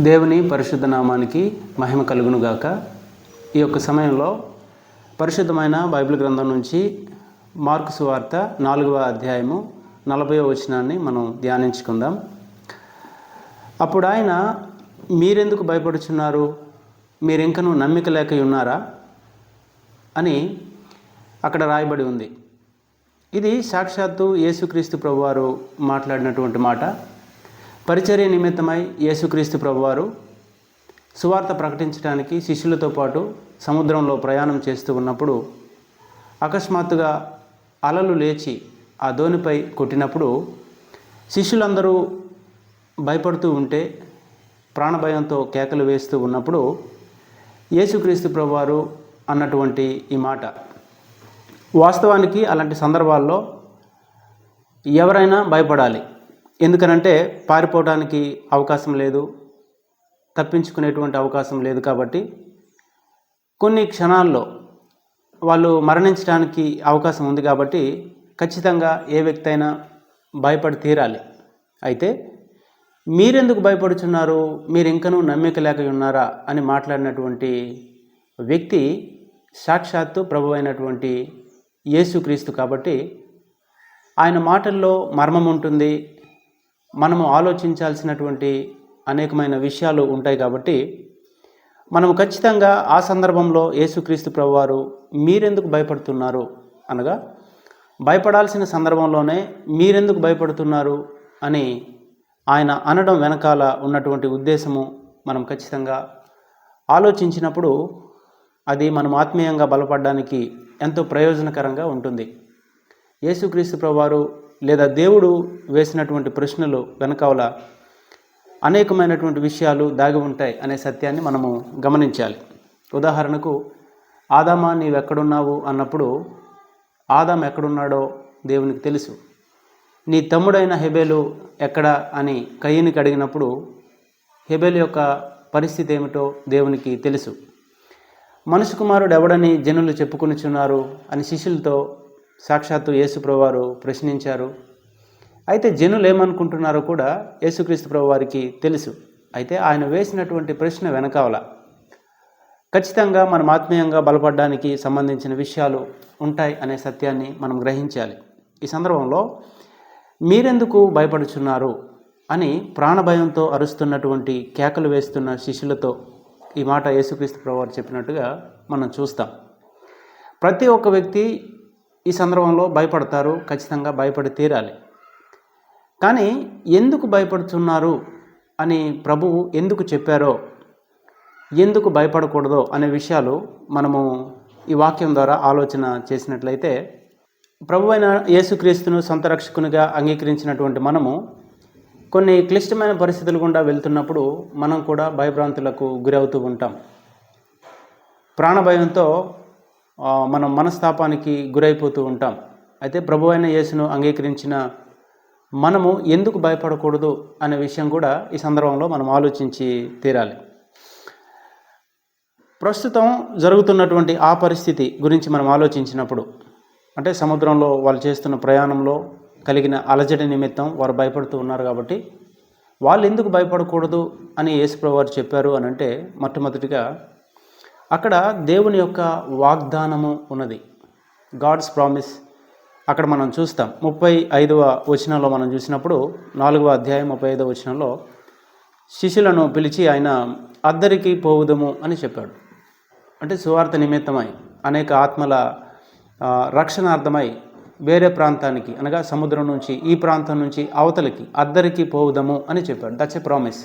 దేవుని పరిశుద్ధ నామానికి మహిమ కలుగునుగాక. ఈ యొక్క సమయంలో పరిశుద్ధమైన బైబిల్ గ్రంథం నుంచి మార్కు సువార్త నాలుగవ అధ్యాయము నలభైవ వచనాన్ని మనం ధ్యానించుకుందాం. అప్పుడు ఆయన మీరెందుకు భయపడుచున్నారు? మీరింకనూ నమ్మిక లేక ఉన్నారా? అని అక్కడ రాయబడి ఉంది. ఇది సాక్షాత్తు యేసుక్రీస్తు ప్రభువారు మాట్లాడినటువంటి మాట. పరిచర్య నిమిత్తమై యేసుక్రీస్తు ప్రభువారు సువార్త ప్రకటించడానికి శిష్యులతో పాటు సముద్రంలో ప్రయాణం చేస్తూ ఉన్నప్పుడు అకస్మాత్తుగా అలలు లేచి ఆ దోనిపై కొట్టినప్పుడు శిష్యులందరూ భయపడుతూ ఉంటే ప్రాణభయంతో కేకలు వేస్తూ ఉన్నప్పుడు యేసుక్రీస్తు ప్రభువారు అన్నటువంటి ఈ మాట. వాస్తవానికి అలాంటి సందర్భాల్లో ఎవరైనా భయపడాలి. ఎందుకనంటే పారిపోవడానికి అవకాశం లేదు తప్పించుకునేటువంటి అవకాశం లేదు కాబట్టి కొన్ని క్షణాల్లో వాళ్ళు మరణించడానికి అవకాశం ఉంది కాబట్టి ఖచ్చితంగా ఏ వ్యక్తి అయినా భయపడి తీరాలి. అయితే మీరెందుకు భయపడుచున్నారు? మీరు ఇంకనూ నమ్మిక లేక ఉన్నారా? అని మాట్లాడినటువంటి వ్యక్తి సాక్షాత్తు ప్రభు అయినటువంటి యేసుక్రీస్తు కాబట్టి ఆయన మాటల్లో మర్మం ఉంటుంది మనము ఆలోచించాల్సినటువంటి అనేకమైన విషయాలు ఉంటాయి కాబట్టి మనము ఖచ్చితంగా ఆ సందర్భంలో యేసుక్రీస్తు ప్రభువారు మీరెందుకు భయపడుతున్నారు అనగా భయపడాల్సిన సందర్భంలోనే మీరెందుకు భయపడుతున్నారు అని ఆయన అనడం వెనకాల ఉన్నటువంటి ఉద్దేశము మనం ఖచ్చితంగా ఆలోచించినప్పుడు అది మనం ఆత్మీయంగా బలపడడానికి ఎంతో ప్రయోజనకరంగా ఉంటుంది. యేసుక్రీస్తు ప్రభువారు లేదా దేవుడు వేసినటువంటి ప్రశ్నలు వెనకాల అనేకమైనటువంటి విషయాలు దాగి ఉంటాయి అనే సత్యాన్ని మనము గమనించాలి. ఉదాహరణకు ఆదామా నీవెక్కడున్నావు? అన్నప్పుడు ఆదాం ఎక్కడున్నాడో దేవునికి తెలుసు. నీ తమ్ముడైన హెబేలు ఎక్కడ? అని కయ్యనికి అడిగినప్పుడు హెబేలు యొక్క పరిస్థితి ఏమిటో దేవునికి తెలుసు. మనుషు కుమారుడు ఎవడని జనులు చెప్పుకొనిచున్నారు? అని శిష్యులతో సాక్షాత్తు యేసుప్రభువారు ప్రశ్నించారు. అయితే జనులు ఏమనుకుంటున్నారో కూడా యేసుక్రీస్తు ప్రభు వారికి తెలుసు. అయితే ఆయన వేసినటువంటి ప్రశ్న వెనకాల ఖచ్చితంగా మనం ఆత్మీయంగా బలపడడానికి సంబంధించిన విషయాలు ఉంటాయి అనే సత్యాన్ని మనం గ్రహించాలి. ఈ సందర్భంలో మీరెందుకు భయపడుచున్నారు అని ప్రాణభయంతో అరుస్తున్నటువంటి కేకలు వేస్తున్న శిష్యులతో ఈ మాట యేసుక్రీస్తు ప్రభు చెప్పినట్టుగా మనం చూస్తాం. ప్రతి ఒక్క వ్యక్తి ఈ సందర్భంలో భయపడతారు ఖచ్చితంగా భయపడి తీరాలి. కానీ ఎందుకు భయపడుతున్నారు అని ప్రభువు ఎందుకు చెప్పారో ఎందుకు భయపడకూడదో అనే విషయాలు మనము ఈ వాక్యం ద్వారా ఆలోచన చేసినట్లయితే ప్రభు అయిన యేసుక్రీస్తును సొంత రక్షకునిగా అంగీకరించినటువంటి మనము కొన్ని క్లిష్టమైన పరిస్థితులు గుండా వెళ్తున్నప్పుడు మనం కూడా భయభ్రాంతులకు గురవుతూ ఉంటాం. ప్రాణభయంతో మనం మనస్తాపానికి గురైపోతూ ఉంటాం. అయితే ప్రభు అయిన యేసును అంగీకరించిన మనము ఎందుకు భయపడకూడదు అనే విషయం కూడా ఈ సందర్భంలో మనం ఆలోచించి తీరాలి. ప్రస్తుతం జరుగుతున్నటువంటి ఆ పరిస్థితి గురించి మనం ఆలోచించినప్పుడు అంటే సముద్రంలో వాళ్ళు చేస్తున్న ప్రయాణంలో కలిగిన అలజడి నిమిత్తం వారు భయపడుతూ ఉన్నారు కాబట్టి వాళ్ళు ఎందుకు భయపడకూడదు అని యేసుప్రభు వారు చెప్పారు అని అంటే మొట్టమొదటిగా అక్కడ దేవుని యొక్క వాగ్దానము ఉన్నది. గాడ్స్ ప్రామిస్ అక్కడ మనం చూస్తాం. ముప్పై ఐదవ వచనంలో మనం చూసినప్పుడు నాలుగవ అధ్యాయం ముప్పై ఐదవ వచనంలో శిష్యులను పిలిచి ఆయన అద్దరికి పోవుదము అని చెప్పాడు. అంటే సువార్త నిమిత్తమై అనేక ఆత్మల రక్షణార్థమై వేరే ప్రాంతానికి అనగా సముద్రం నుంచి ఈ ప్రాంతం నుంచి అవతలికి అద్దరికి పోవుదము అని చెప్పాడు. దట్స్ ఎ ప్రామిస్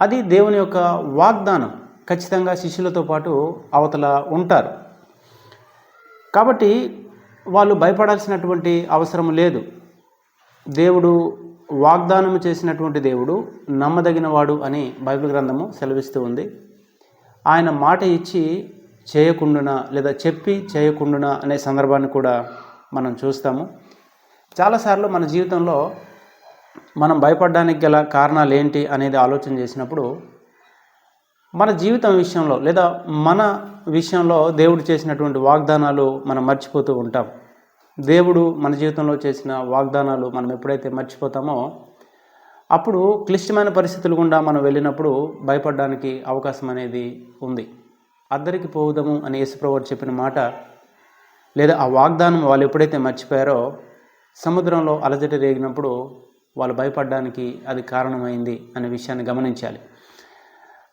అది దేవుని యొక్క వాగ్దానం. ఖచ్చితంగా శిష్యులతో పాటు అవతల ఉంటారు. కాబట్టి వాళ్ళు భయపడాల్సినటువంటి అవసరం లేదు. దేవుడు వాగ్దానం చేసినటువంటి దేవుడు నమ్మదగినవాడు అని బైబిల్ గ్రంథము సెలవిస్తూ ఉంది. ఆయన మాట ఇచ్చి చేయకుండునా లేదా చెప్పి చేయకుండునా అనే సందర్భాన్ని కూడా మనం చూస్తాము. చాలాసార్లు మన జీవితంలో మనం భయపడడానికి గల కారణాలు ఏంటి అనేది ఆలోచన చేసినప్పుడు మన జీవితం విషయంలో లేదా మన విషయంలో దేవుడు చేసినటువంటి వాగ్దానాలు మనం మర్చిపోతూ ఉంటాం. దేవుడు మన జీవితంలో చేసిన వాగ్దానాలు మనం ఎప్పుడైతే మర్చిపోతామో అప్పుడు క్లిష్టమైన పరిస్థితులు గుండా మనం వెళ్ళినప్పుడు భయపడడానికి అవకాశం అనేది ఉంది. అద్దరికి పోవుదము అని యేసుప్రభు చెప్పిన మాట లేదా ఆ వాగ్దానం వాళ్ళు ఎప్పుడైతే మర్చిపోయారో సముద్రంలో అలజడి రేగినప్పుడు వాళ్ళు భయపడడానికి అది కారణమైంది అనే విషయాన్ని గమనించాలి.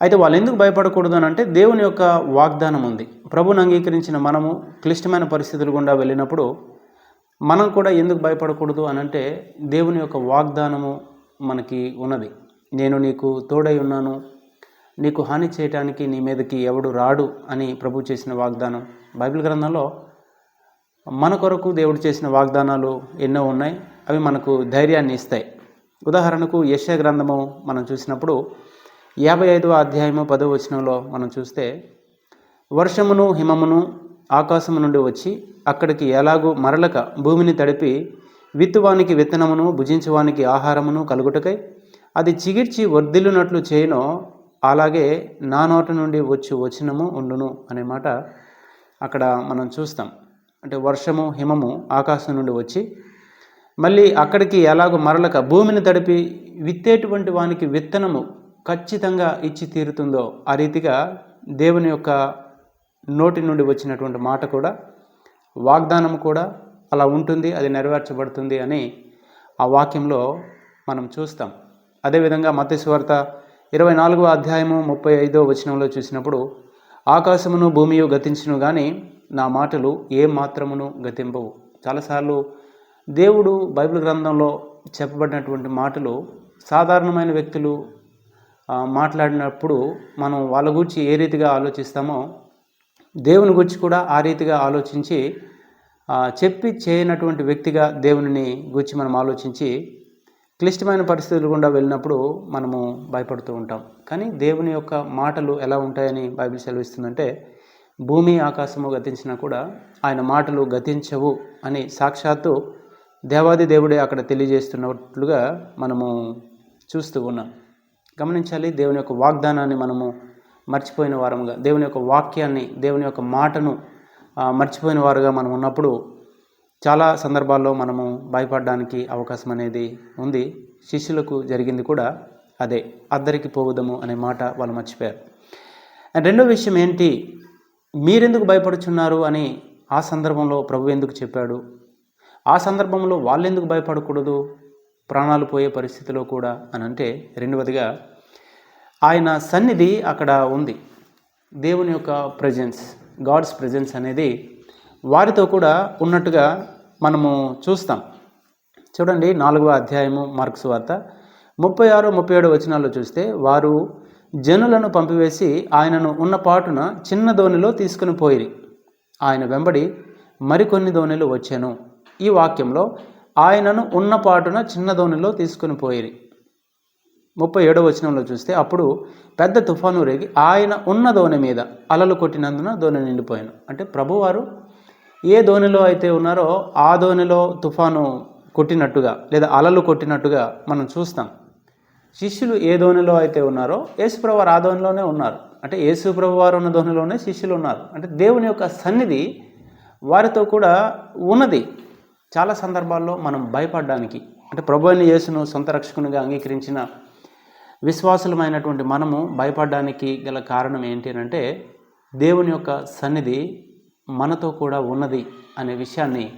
అయితే వాళ్ళు ఎందుకు భయపడకూడదు అని అంటే దేవుని యొక్క వాగ్దానం ఉంది. ప్రభుని అంగీకరించిన మనము క్లిష్టమైన పరిస్థితులు గుండా వెళ్ళినప్పుడు మనం కూడా ఎందుకు భయపడకూడదు అని అంటే దేవుని యొక్క వాగ్దానము మనకి ఉన్నది. నేను నీకు తోడై ఉన్నాను. నీకు హాని చేయటానికి నీ మీదకి ఎవడు రాడు అని ప్రభు చేసిన వాగ్దానం. బైబిల్ గ్రంథంలో మన కొరకు దేవుడు చేసిన వాగ్దానాలు ఎన్నో ఉన్నాయి. అవి మనకు ధైర్యాన్ని ఇస్తాయి. ఉదాహరణకు యశ గ్రంథము మనం చూసినప్పుడు యాభై ఐదవ అధ్యాయము పదవ వచనంలో మనం చూస్తే వర్షమును హిమమును ఆకాశము నుండి వచ్చి అక్కడికి ఎలాగూ మరలక భూమిని తడిపి విత్తువానికి విత్తనమును భుజించువానికి ఆహారమును కలుగుటకై అది చిగిర్చి వర్ధిల్లునట్లు చేయనో అలాగే నా నోట నుండి వచ్చి వచ్చినము ఉండును అనే మాట అక్కడ మనం చూస్తాం. అంటే వర్షము హిమము ఆకాశం నుండి వచ్చి మళ్ళీ అక్కడికి ఎలాగో మరలక భూమిని తడిపి విత్తేటువంటి వానికి విత్తనము ఖచ్చితంగా ఇచ్చి తీరుతుందో ఆ రీతిగా దేవుని యొక్క నోటి నుండి వచ్చినటువంటి మాట కూడా వాగ్దానం కూడా అలా ఉంటుంది అది నెరవేర్చబడుతుంది అని ఆ వాక్యంలో మనం చూస్తాం. అదేవిధంగా మత్స్యవార్త ఇరవై నాలుగో అధ్యాయము ముప్పై ఐదో వచనంలో చూసినప్పుడు ఆకాశమును భూమియు గతించును కానీ నా మాటలు ఏ మాత్రమును గతింపవు. చాలాసార్లు దేవుడు బైబిల్ గ్రంథంలో చెప్పబడినటువంటి మాటలు సాధారణమైన వ్యక్తులు మాట్లాడినప్పుడు మనం వాళ్ళ గురించి ఏ రీతిగా ఆలోచిస్తామో దేవుని గురించి కూడా ఆ రీతిగా ఆలోచించి చెప్పి చేయనటువంటి వ్యక్తిగా దేవుని గురించి మనం ఆలోచించి క్లిష్టమైన పరిస్థితులు గుండా వెళ్ళినప్పుడు మనము భయపడుతూ ఉంటాం. కానీ దేవుని యొక్క మాటలు ఎలా ఉంటాయని బైబిల్ సెలవిస్తుందంటే భూమి ఆకాశము గతించినా కూడా ఆయన మాటలు గతించవు అని సాక్షాత్తు దేవాది దేవుడే అక్కడ తెలియజేస్తున్నట్లుగా మనము చూస్తూ ఉన్నాం. గమనించాలి. దేవుని యొక్క వాగ్దానాన్ని మనము మర్చిపోయిన వారముగా దేవుని యొక్క వాక్యాన్ని దేవుని యొక్క మాటను మర్చిపోయిన వారుగా మనం ఉన్నప్పుడు చాలా సందర్భాల్లో మనము భయపడడానికి అవకాశం అనేది ఉంది. శిష్యులకు జరిగింది కూడా అదే. అద్దరికి పోవుదము అనే మాట వాళ్ళు మర్చిపోయారు. అండ్ రెండో విషయం ఏంటి? మీరెందుకు భయపడుచున్నారు అని ఆ సందర్భంలో ప్రభు ఎందుకు చెప్పాడు? ఆ సందర్భంలో వాళ్ళెందుకు భయపడకూడదు? ప్రాణాలు పోయే పరిస్థితిలో కూడా అని అంటే రెండవదిగా ఆయన సన్నిధి అక్కడ ఉంది. దేవుని యొక్క ప్రజెన్స్ గాడ్స్ ప్రజెన్స్ అనేది వారితో కూడా ఉన్నట్టుగా మనము చూస్తాం. చూడండి నాలుగవ అధ్యాయము మార్క్స్ వార్త. ముప్పై ఆరు ముప్పై ఏడు వచనాల్లో చూస్తే వారు జనులను పంపివేసి ఆయనను ఉన్న పాటున చిన్న ధోనిలో తీసుకుని పోయిరి. ఆయన వెంబడి మరికొన్ని ధోనిలు వచ్చాను. ఈ వాక్యంలో ఆయనను ఉన్న పాటున చిన్న ధోనిలో తీసుకుని పోయిరి. ముప్పై ఏడవ వచనంలో చూస్తే అప్పుడు పెద్ద తుఫాను రేగి ఆయన ఉన్న దోణి మీద అలలు కొట్టినందున దోణి నిండిపోయాను. అంటే ప్రభువారు ఏ దోణిలో అయితే ఉన్నారో ఆ దోణిలో తుఫాను కొట్టినట్టుగా లేదా అలలు కొట్టినట్టుగా మనం చూస్తాం. శిష్యులు ఏ దోణిలో అయితే ఉన్నారో యేసుప్రభువారు ఆ దోణిలోనే ఉన్నారు. అంటే యేసుప్రభు వారు ఉన్న దోణిలోనే శిష్యులు ఉన్నారు. అంటే దేవుని యొక్క సన్నిధి వారితో కూడా ఉన్నది. చాలా సందర్భాల్లో మనం భయపడడానికి అంటే ప్రభు అని యేసును సొంత రక్షకునిగా అంగీకరించిన విశ్వాసులమైనటువంటి మనము భయపడడానికి గల కారణం ఏంటి అంటే దేవుని యొక్క సన్నిధి మనతో కూడా ఉన్నది అనే విషయాన్ని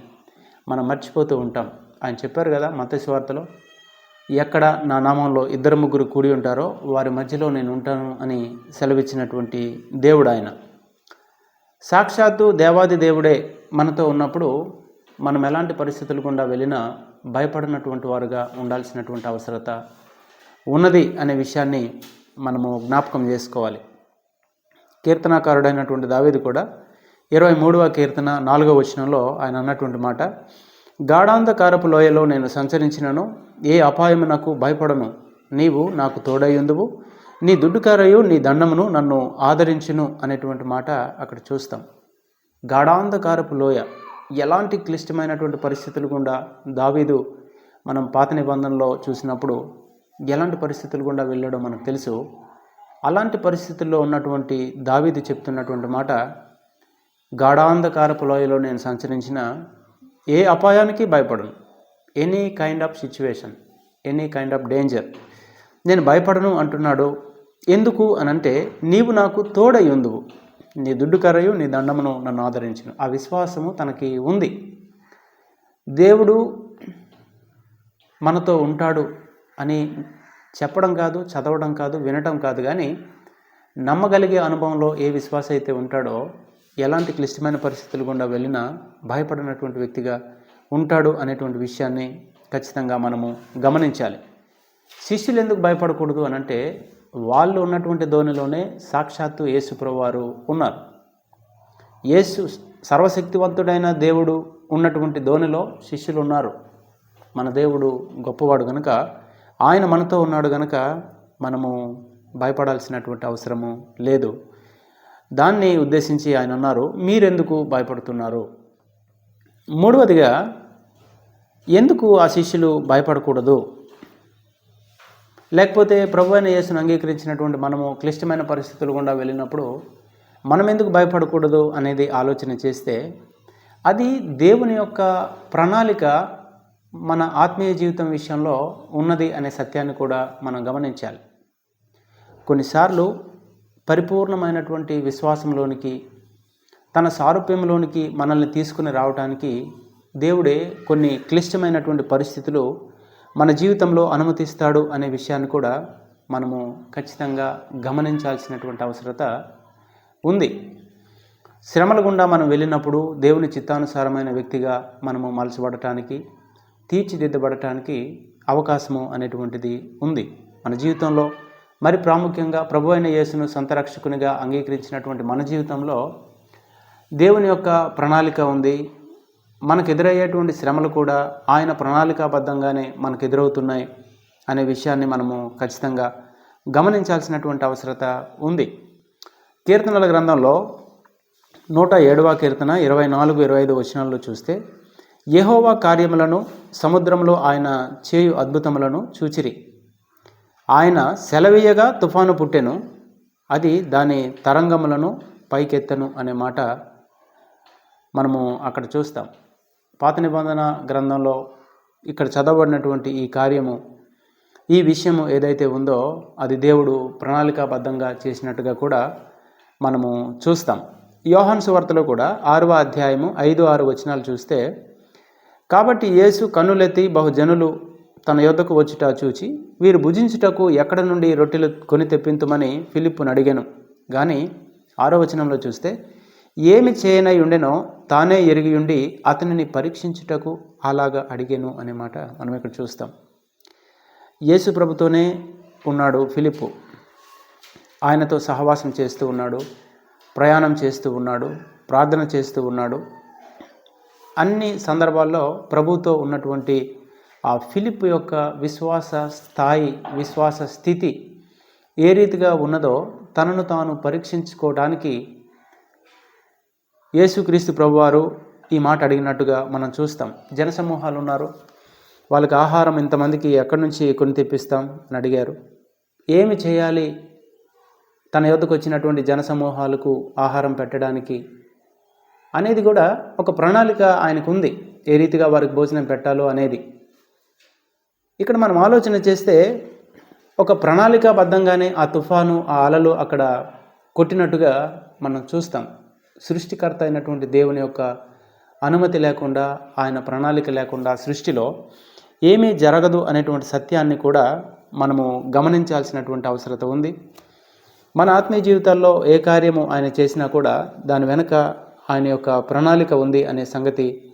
మనం మర్చిపోతూ ఉంటాం. ఆయన చెప్పారు కదా మతస్వార్తలో ఎక్కడ నా నామంలో ఇద్దరు ముగ్గురు కూడి ఉంటారో వారి మధ్యలో నేను ఉంటాను అని సెలవిచ్చినటువంటి దేవుడు ఆయన. సాక్షాత్తు దేవాది దేవుడే మనతో ఉన్నప్పుడు మనం ఎలాంటి పరిస్థితులు గుండా వెళ్ళినా భయపడినటువంటి వారుగా ఉండాల్సినటువంటి అవసరత ఉన్నది అనే విషయాన్ని మనము జ్ఞాపకం చేసుకోవాలి. కీర్తనాకారుడైనటువంటి దావేది కూడా ఇరవై మూడవ కీర్తన నాలుగవ వచనంలో ఆయన అన్నటువంటి మాట గాఢాంధకారపు లోయలో నేను సంచరించినను ఏ అపాయము నాకు భయపడను. నీవు నాకు తోడయ్యుందువు నీ దుడ్డుకారయు నీ దండమును నన్ను ఆదరించును అనేటువంటి మాట అక్కడ చూస్తాం. గాఢాంధకారపు లోయ ఎలాంటి క్లిష్టమైనటువంటి పరిస్థితులు గుండా దావీదు మనం పాత నిబంధనలో చూసినప్పుడు ఎలాంటి పరిస్థితులు గుండా వెళ్ళాడో మనకు తెలుసు. అలాంటి పరిస్థితుల్లో ఉన్నటువంటి దావీది చెప్తున్నటువంటి మాట గాఢాంధకారపు లోయలో నేను సంచరించిన ఏ అపాయానికి భయపడను. Any kind of situation any kind of danger నేను భయపడను అంటున్నాడు. ఎందుకు అనంటే నీవు నాకు తోడై ఉందువు. నీ దుడ్డు కరయు నీ దండమును నన్ను ఆదరించను. ఆ విశ్వాసము తనకి ఉంది. దేవుడు మనతో ఉంటాడు. అని చెప్పడం కాదు చదవడం కాదు వినటం కాదు కానీ నమ్మగలిగే అనుభవంలో ఏ విశ్వాస అయితే ఉంటాడో ఎలాంటి క్లిష్టమైన పరిస్థితులు గుండా వెళ్ళినా భయపడినటువంటి వ్యక్తిగా ఉంటాడు అనేటువంటి విషయాన్ని ఖచ్చితంగా మనము గమనించాలి. శిష్యులు ఎందుకు భయపడకూడదు అని అంటే వాళ్ళు ఉన్నటువంటి ధోనిలోనే సాక్షాత్తు యేసుప్రవారు ఉన్నారు. యేసు సర్వశక్తివంతుడైన దేవుడు ఉన్నటువంటి ధోనిలో శిష్యులు ఉన్నారు. మన దేవుడు గొప్పవాడు కనుక ఆయన మనతో ఉన్నాడు కనుక మనము భయపడాల్సినటువంటి అవసరము లేదు. దాన్ని ఉద్దేశించి ఆయన అన్నారు మీరెందుకు భయపడుతున్నారు? మూడవదిగా ఎందుకు ఆ శిష్యులు భయపడకూడదు? లేకపోతే ప్రభు అయిన యేసును అంగీకరించినటువంటి మనము క్లిష్టమైన పరిస్థితులు గుండా వెళ్ళినప్పుడు మనం ఎందుకు భయపడకూడదు? అనేది ఆలోచన చేస్తే అది దేవుని యొక్క ప్రణాళిక మన ఆత్మీయ జీవితం విషయంలో ఉన్నది అనే సత్యాన్ని కూడా మనం గమనించాలి. కొన్నిసార్లు పరిపూర్ణమైనటువంటి విశ్వాసంలోనికి తన సారూప్యంలోనికి మనల్ని తీసుకుని రావడానికి దేవుడే కొన్ని క్లిష్టమైనటువంటి పరిస్థితులు మన జీవితంలో అనుమతిస్తాడు అనే విషయాన్ని కూడా మనము ఖచ్చితంగా గమనించాల్సినటువంటి అవసరత ఉంది. శ్రమల గుండా మనం వెళ్ళినప్పుడు దేవుని చిత్తానుసారమైన వ్యక్తిగా మనము మలచబడటానికి తీర్చిదిద్దబడటానికి అవకాశము అనేటువంటిది ఉంది. మన జీవితంలో మరి ప్రాముఖ్యంగా ప్రభు అయిన యేసును సంతరక్షకునిగా అంగీకరించినటువంటి మన జీవితంలో దేవుని యొక్క ప్రణాళిక ఉంది. మనకు ఎదురయ్యేటువంటి శ్రమలు కూడా ఆయన ప్రణాళికాబద్ధంగానే మనకు ఎదురవుతున్నాయి అనే విషయాన్ని మనము ఖచ్చితంగా గమనించాల్సినటువంటి అవసరత ఉంది. కీర్తనల గ్రంథంలో నూట ఏడవ కీర్తన ఇరవై నాలుగు ఇరవై ఐదు వచనాల్లో చూస్తే యహోవా కార్యములను సముద్రంలో ఆయన చేయు అద్భుతములను చూచిరి. ఆయన సెలవీయగా తుఫాను పుట్టెను అది దాని తరంగములను పైకెత్తను అనే మాట మనము అక్కడ చూస్తాం. పాత నిబంధన గ్రంథంలో ఇక్కడ చదవబడినటువంటి ఈ కార్యము ఈ విషయము ఏదైతే ఉందో అది దేవుడు ప్రణాళికాబద్ధంగా చేసినట్టుగా కూడా మనము చూస్తాం. యోహాన్ సువార్తలో కూడా ఆరవ అధ్యాయము ఐదు ఆరు వచనాలు చూస్తే కాబట్టి యేసు కన్నులెత్తి బహుజనులు తన యొద్దకు వచ్చుట చూచి వీరు భుజించుటకు ఎక్కడ నుండి రొట్టెలు కొని తెప్పింతుమని ఫిలిప్పును అడిగాను. కానీ ఆరో వచనంలో చూస్తే ఏమి చేయనై ఉండెనో తానే ఎరిగి ఉండి అతనిని పరీక్షించుటకు అలాగా అడిగాను అనే మాట మనం ఇక్కడ చూస్తాం. యేసు ప్రభుతోనే ఉన్నాడు ఫిలిప్పు. ఆయనతో సహవాసం చేస్తూ ఉన్నాడు ప్రయాణం చేస్తూ ఉన్నాడు ప్రార్థన చేస్తూ ఉన్నాడు. అన్ని సందర్భాల్లో ప్రభుతో ఉన్నటువంటి ఆ ఫిలిప్ యొక్క విశ్వాస స్థాయి విశ్వాస స్థితి ఏ రీతిగా ఉన్నదో తనను తాను పరీక్షించుకోవడానికి యేసుక్రీస్తు ప్రభువారు ఈ మాట అడిగినట్టుగా మనం చూస్తాం. జనసమూహాలు ఉన్నారు. వాళ్ళకి ఆహారం ఇంతమందికి ఎక్కడి నుంచి కొని తెప్పిస్తాం అని అడిగారు. ఏమి చేయాలి? తన యొద్దకు వచ్చినటువంటి జనసమూహాలకు ఆహారం పెట్టడానికి అనేది కూడా ఒక ప్రణాళిక ఆయనకు ఉంది ఏ రీతిగా వారికి భోజనం పెట్టాలో అనేది. ఇక్కడ మనం ఆలోచన చేస్తే ఒక ప్రణాళికాబద్ధంగానే ఆ తుఫాను ఆ అలలు అక్కడ కొట్టినట్టుగా మనం చూస్తాం. సృష్టికర్త అయినటువంటి దేవుని యొక్క అనుమతి లేకుండా ఆయన ప్రణాళిక లేకుండా సృష్టిలో ఏమీ జరగదు అనేటువంటి సత్యాన్ని కూడా మనము గమనించాల్సినటువంటి అవసరత ఉంది. మన ఆత్మీయ జీవితాల్లో ఏ కార్యము ఆయన చేసినా కూడా దాని వెనుక ఆయన యొక్క ప్రణాళిక ఉంది అనే సంగతి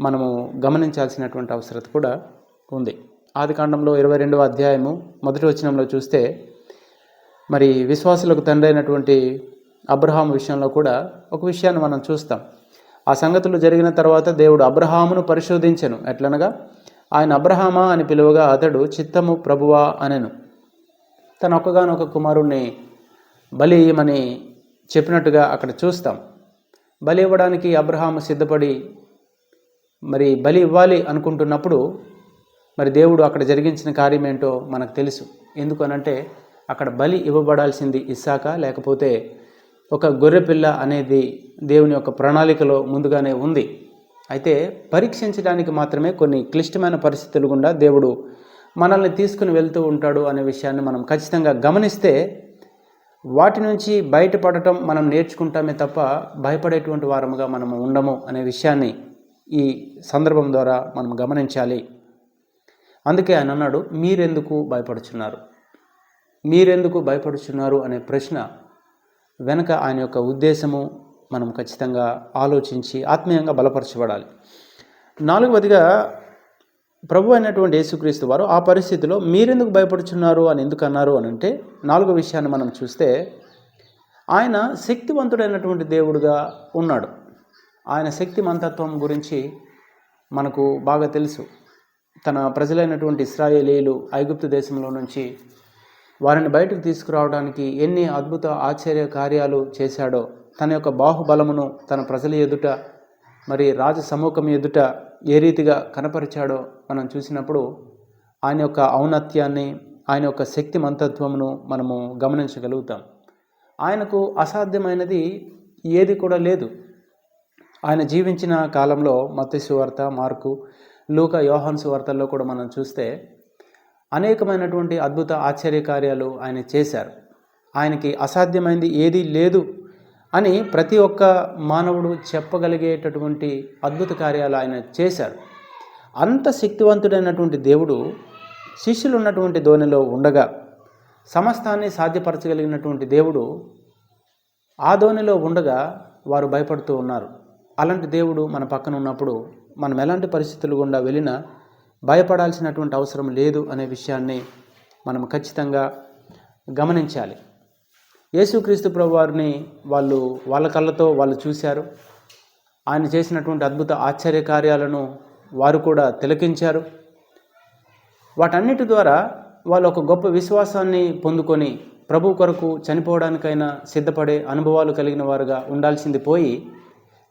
మనము గమనించాల్సినటువంటి అవసరత కూడా ఉంది. ఆదికాండంలో ఇరవై రెండవ అధ్యాయము మొదటి వచనంలో చూస్తే మరి విశ్వాసులకు తండ్రి అయినటువంటి అబ్రహాం విషయంలో కూడా ఒక విషయాన్ని మనం చూస్తాం. ఆ సంగతులు జరిగిన తర్వాత దేవుడు అబ్రహామును పరిశోధించను. ఎట్లనగా ఆయన అబ్రహామా అని పిలువగా అతడు చిత్తము ప్రభువా అనెను. తన ఒక్కగానొక కుమారుణ్ణి బలి ఇయ్యమని చెప్పినట్టుగా అక్కడ చూస్తాం. బలి ఇవ్వడానికి అబ్రహాము సిద్ధపడి మరి బలి ఇవ్వాలి అనుకుంటున్నప్పుడు మరి దేవుడు అక్కడ జరిగించిన కార్యం ఏంటో మనకు తెలుసు. ఎందుకనంటే అక్కడ బలి ఇవ్వబడాల్సింది ఇస్సాక లేకపోతే ఒక గొర్రెపిల్ల అనేది దేవుని యొక్క ప్రణాళికలో ముందుగానే ఉంది. అయితే పరీక్షించడానికి మాత్రమే కొన్ని క్లిష్టమైన పరిస్థితులు గుండా దేవుడు మనల్ని తీసుకుని వెళ్తూ ఉంటాడు అనే విషయాన్ని మనం ఖచ్చితంగా గమనిస్తే వాటి నుంచి బయటపడటం మనం నేర్చుకుంటామే తప్ప భయపడేటువంటి వారముగా మనము ఉండము అనే విషయాన్ని ఈ సందర్భం ద్వారా మనం గమనించాలి. అందుకే ఆయన అన్నాడు మీరెందుకు భయపడుచున్నారు? మీరెందుకు భయపడుచున్నారు? అనే ప్రశ్న వెనక ఆయన యొక్క ఉద్దేశము మనం ఖచ్చితంగా ఆలోచించి ఆత్మీయంగా బలపరచబడాలి. నాలుగవదిగా ప్రభు అయినటువంటి యేసుక్రీస్తు వారు ఆ పరిస్థితిలో మీరెందుకు భయపడుచున్నారు అని ఎందుకు అన్నారు అని అంటే నాలుగో విషయాన్ని మనం చూస్తే ఆయన శక్తివంతుడైనటువంటి దేవుడుగా ఉన్నాడు. ఆయన శక్తి మంతత్వం గురించి మనకు బాగా తెలుసు. తన ప్రజలైనటువంటి ఇస్రాయేలీలు ఐగుప్తు దేశంలో నుంచి వారిని బయటకు తీసుకురావడానికి ఎన్ని అద్భుత ఆశ్చర్య కార్యాలు చేశాడో తన యొక్క బాహుబలమును తన ప్రజల ఎదుట మరి రాజ సమూహం ఎదుట ఏ రీతిగా కనపరిచాడో మనం చూసినప్పుడు ఆయన యొక్క ఔన్నత్యాన్ని ఆయన యొక్క శక్తి మంతత్వమును మనము గమనించగలుగుతాం. ఆయనకు అసాధ్యమైనది ఏది కూడా లేదు. ఆయన జీవించిన కాలంలో మత్స్యవార్త మార్కు లూక యోహాన్సు వార్తల్లో కూడా మనం చూస్తే అనేకమైనటువంటి అద్భుత ఆశ్చర్యకార్యాలు ఆయన చేశారు. ఆయనకి అసాధ్యమైంది ఏదీ లేదు. అని ప్రతి ఒక్క మానవుడు చెప్పగలిగేటటువంటి అద్భుత కార్యాలు ఆయన చేశారు. అంత శక్తివంతుడైనటువంటి దేవుడు శిష్యులు ఉన్నటువంటి ధోనిలో ఉండగా సమస్తాన్ని సాధ్యపరచగలిగినటువంటి దేవుడు ఆ ధోనిలో ఉండగా వారు భయపడుతూ ఉన్నారు. అలాంటి దేవుడు మన పక్కన ఉన్నప్పుడు మనం ఎలాంటి పరిస్థితులు గుండా వెళ్ళినా భయపడాల్సినటువంటి అవసరం లేదు అనే విషయాన్ని మనం ఖచ్చితంగా గమనించాలి. యేసుక్రీస్తు ప్రభు వారిని వాళ్ళు వాళ్ళ కళ్ళతో వాళ్ళు చూశారు. ఆయన చేసినటువంటి అద్భుత ఆశ్చర్య కార్యాలను వారు కూడా తిలకించారు. వాటన్నిటి ద్వారా వాళ్ళు ఒక గొప్ప విశ్వాసాన్ని పొందుకొని ప్రభు కొరకు చనిపోవడానికైనా సిద్ధపడే అనుభవాలు కలిగిన వారుగా ఉండాల్సింది పోయి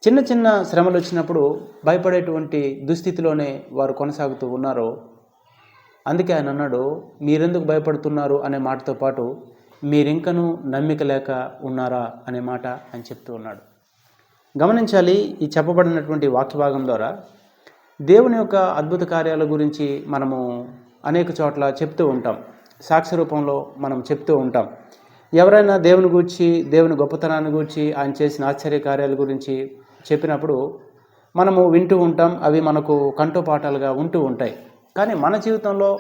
చిన్న చిన్న శ్రమలు వచ్చినప్పుడు భయపడేటువంటి దుస్థితిలోనే వారు కొనసాగుతూ ఉన్నారో అందుకే ఆయన అన్నాడు మీరెందుకు భయపడుతున్నారు? అనే మాటతో పాటు మీరింకనూ నమ్మిక లేక ఉన్నారా అనే మాట ఆయన చెప్తూ ఉన్నాడు. గమనించాలి ఈ చెప్పబడినటువంటి వాక్యభాగం ద్వారా దేవుని యొక్క అద్భుత కార్యాల గురించి మనము అనేక చోట్ల చెప్తూ ఉంటాం. సాక్ష్య రూపంలో మనం చెప్తూ ఉంటాం. ఎవరైనా దేవుని గురించి దేవుని గొప్పతనాన్ని గురించి ఆయన చేసిన ఆశ్చర్య కార్యాల గురించి చెప్పినప్పుడు మనము వింటూ ఉంటాం అవి మనకు కంటోపాఠాలుగా ఉంటూ ఉంటాయి. కానీ మన జీవితంలో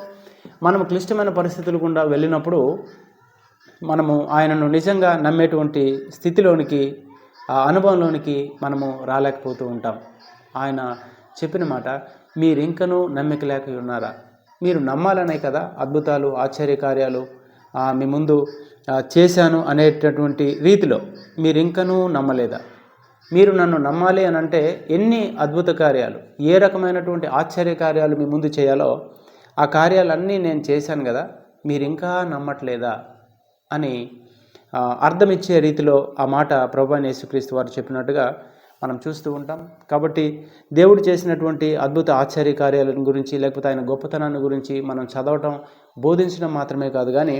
మనం క్లిష్టమైన పరిస్థితులు గుండా వెళ్ళినప్పుడు మనము ఆయనను నిజంగా నమ్మేటువంటి స్థితిలోనికి ఆ అనుభవంలోనికి మనము రాలేకపోతూ ఉంటాం. ఆయన చెప్పిన మాట మీరు ఇంకనూ నమ్మిక లేక ఉన్నారా? మీరు నమ్మాలనే కదా అద్భుతాలు ఆశ్చర్యకార్యాలు మీ ముందు చేశాను అనేటటువంటి రీతిలో మీరు ఇంకనూ నమ్మలేదా? మీరు నన్ను నమ్మాలి అని అంటే ఎన్ని అద్భుత కార్యాలు ఏ రకమైనటువంటి ఆశ్చర్య కార్యాలు మీ ముందు చేయాలో ఆ కార్యాలన్నీ నేను చేశాను కదా మీరు ఇంకా నమ్మట్లేదా? అని అర్థమిచ్చే రీతిలో ఆ మాట ప్రభుని యేసుక్రీస్తు వారు చెప్పినట్టుగా మనం చూస్తూ ఉంటాం. కాబట్టి దేవుడు చేసినటువంటి అద్భుత ఆశ్చర్య కార్యాలను గురించి లేకపోతే ఆయన గొప్పతనాన్ని గురించి మనం చదవటం బోధించడం మాత్రమే కాదు కానీ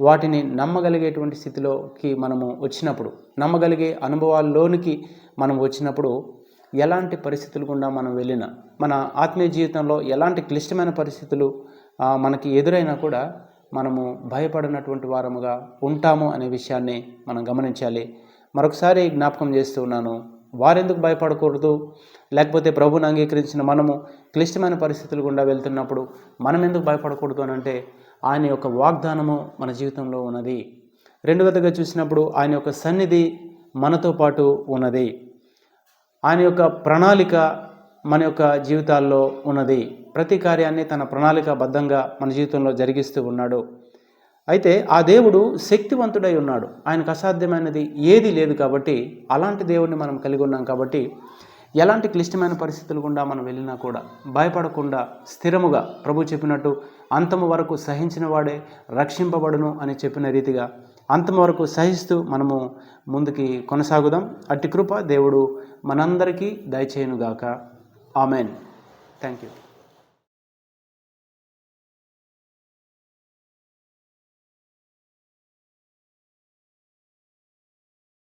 వాటిని నమ్మగలిగేటువంటి స్థితిలోకి మనము వచ్చినప్పుడు నమ్మగలిగే అనుభవాల్లోనికి మనం వచ్చినప్పుడు ఎలాంటి పరిస్థితులు గుండా మనం వెళ్ళినా మన ఆత్మీయ జీవితంలో ఎలాంటి క్లిష్టమైన పరిస్థితులు మనకి ఎదురైనా కూడా మనము భయపడినటువంటి వారముగా ఉంటాము అనే విషయాన్ని మనం గమనించాలి. మరొకసారి జ్ఞాపకం చేస్తూ ఉన్నాను. వారెందుకు భయపడకూడదు? లేకపోతే ప్రభుని అంగీకరించిన మనము క్లిష్టమైన పరిస్థితులు గుండా వెళ్తున్నప్పుడు మనం ఎందుకు భయపడకూడదు అని అంటే ఆయన యొక్క వాగ్దానము మన జీవితంలో ఉన్నది. రెండవదిగా చూసినప్పుడు ఆయన యొక్క సన్నిధి మనతో పాటు ఉన్నది. ఆయన యొక్క ప్రణాళిక మన యొక్క జీవితాల్లో ఉన్నది. ప్రతి కార్యాన్ని తన ప్రణాళికాబద్ధంగా మన జీవితంలో జరిగిస్తూ ఉన్నాడు. అయితే ఆ దేవుడు శక్తివంతుడై ఉన్నాడు. ఆయనకు అసాధ్యమైనది ఏది లేదు కాబట్టి అలాంటి దేవుడిని మనం కలిగి ఉన్నాం కాబట్టి ఎలాంటి క్లిష్టమైన పరిస్థితులు గుండా మనం వెళ్ళినా కూడా భయపడకుండా స్థిరముగా ప్రభు చెప్పినట్టు అంతము వరకు సహించిన వాడే రక్షింపబడును అని చెప్పిన రీతిగా అంతం వరకు సహిస్తూ మనము ముందుకి కొనసాగుదాం. అట్టి కృప దేవుడు మనందరికీ దయచేయునుగాక. ఆమెన్. Thank you